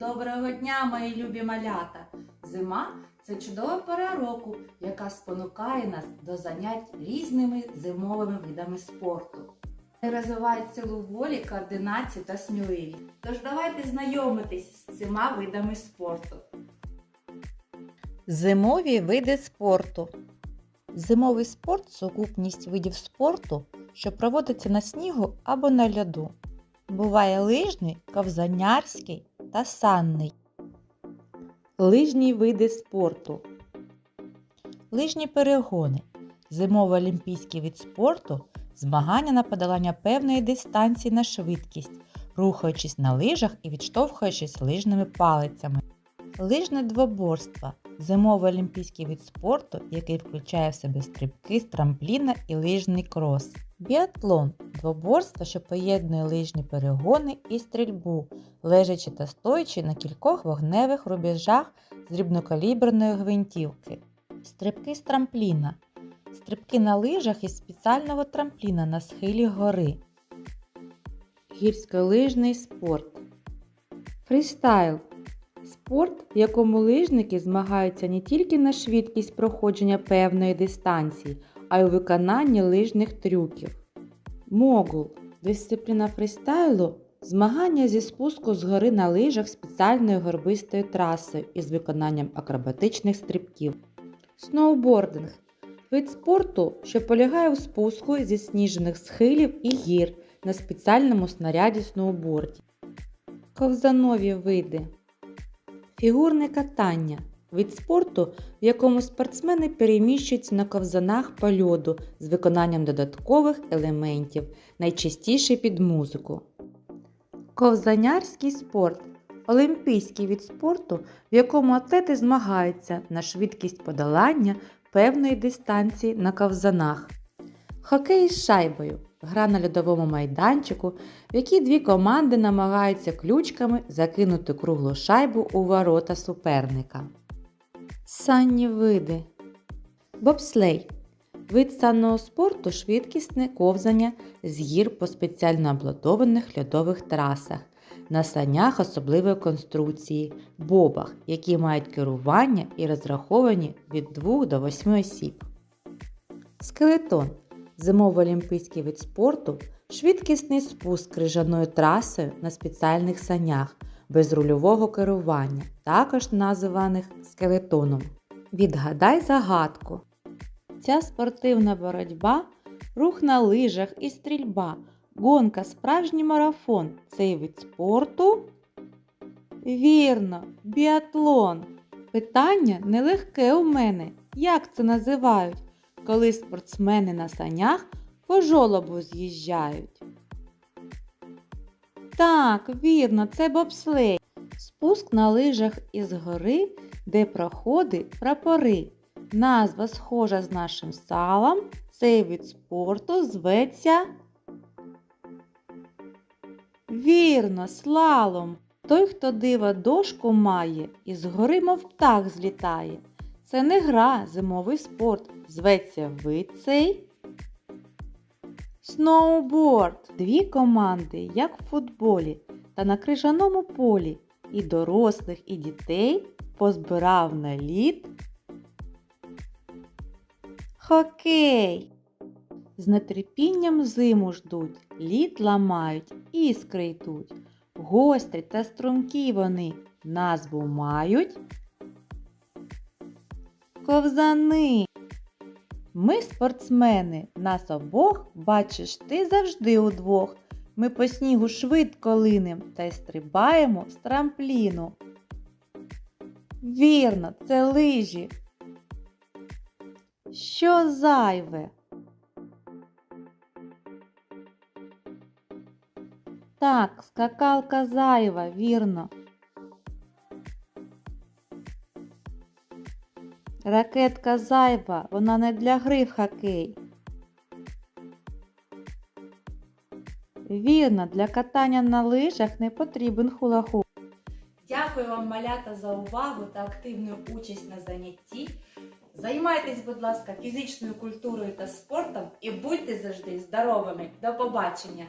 Доброго дня, мої любі малята! Зима це чудова пора року, яка спонукає нас до занять різними зимовими видами спорту. Розвивають силу волі, координацію та сміливість. Тож давайте знайомитись з цими видами спорту. Зимові види спорту. Зимовий спорт сукупність видів спорту, що проводиться на снігу або на льоду. Буває лижний, ковзанярський та санний. Лижні види спорту. Лижні перегони. Зимовий олімпійський вид спорту змагання на подолання певної дистанції на швидкість, рухаючись на лижах і відштовхуючись лижними палицями. Лижне двоборство зимовий олімпійський вид спорту, який включає в себе стрибки з трампліна і лижний крос. Біатлон двоборство, що поєднує лижні перегони і стрільбу, лежачи та стоячи на кількох вогневих рубежах з дрібнокаліберної гвинтівки. Стрибки з трампліна. Стрибки на лижах із спеціального трампліна на схилі гори. Гірськолижний спорт. Фрістайл Спорт, в якому лижники змагаються не тільки на швидкість проходження певної дистанції, а й у виконанні лижних трюків. Могул дисципліна фристайлу змагання зі спуску з гори на лижах спеціальною горбистою трасою із виконанням акробатичних стрибків. Сноубординг вид спорту, що полягає у спуску зі сніжених схилів і гір на спеціальному снаряді сноуборді. Ковзанові види. Фігурне катання вид спорту, в якому спортсмени переміщуються на ковзанах по льоду з виконанням додаткових елементів, найчастіше під музику. Ковзанярський спорт олімпійський від спорту, в якому атлети змагаються на швидкість подолання певної дистанції на ковзанах. Хокей з шайбою гра на льодовому майданчику, в якій дві команди намагаються ключками закинути круглу шайбу у ворота суперника. Санні види. Бобслей. Вид санного спорту швидкісне ковзання з гір по спеціально обладованих льодових трасах, на санях особливої конструкції, бобах, які мають керування і розраховані від 2 до 8 осіб. Скелетон зимовий олімпійський вид спорту, швидкісний спуск крижаною трасою на спеціальних санях без рульового керування, також називаних скелетоном. Відгадай загадку. Ця спортивна боротьба, рух на лижах і стрільба, гонка справжній марафон. Цей вид спорту. Вірно, біатлон. Питання нелегке у мене. Як це називають? коли спортсмени на санях по жолобу з'їжджають. Так, вірно, це бобслей. Спуск на лижах із гори, де проходить прапори. Назва схожа з нашим салом. Цей вид спорту зветься. Вірно, слалом. Той, хто дива дошку має, із гори, мов птах злітає. Це не гра, зимовий спорт. Зветься вид цей. Сноуборд. Дві команди, як в футболі, та на крижаному полі. І дорослих, і дітей позбирав на лід. Хокей. З нетерпінням зиму ждуть, лід ламають, іскри йдуть. Гострі та струмкі вони назву мають. Ковзани. Ми спортсмени, нас обох, бачиш, ти завжди удвох. Ми по снігу швидко линем та й стрибаємо з трампліну. Вірно, це лижі. Що зайве? Так, скакалка зайва, вірно. Ракетка зайва, вона не для гри в хокей. Вірно, для катання на лижах не потрібен хула-хуп. Дякую вам, малята, за увагу та активну участь на занятті. Займайтесь, будь ласка, фізичною культурою та спортом і будьте завжди здоровими. До побачення!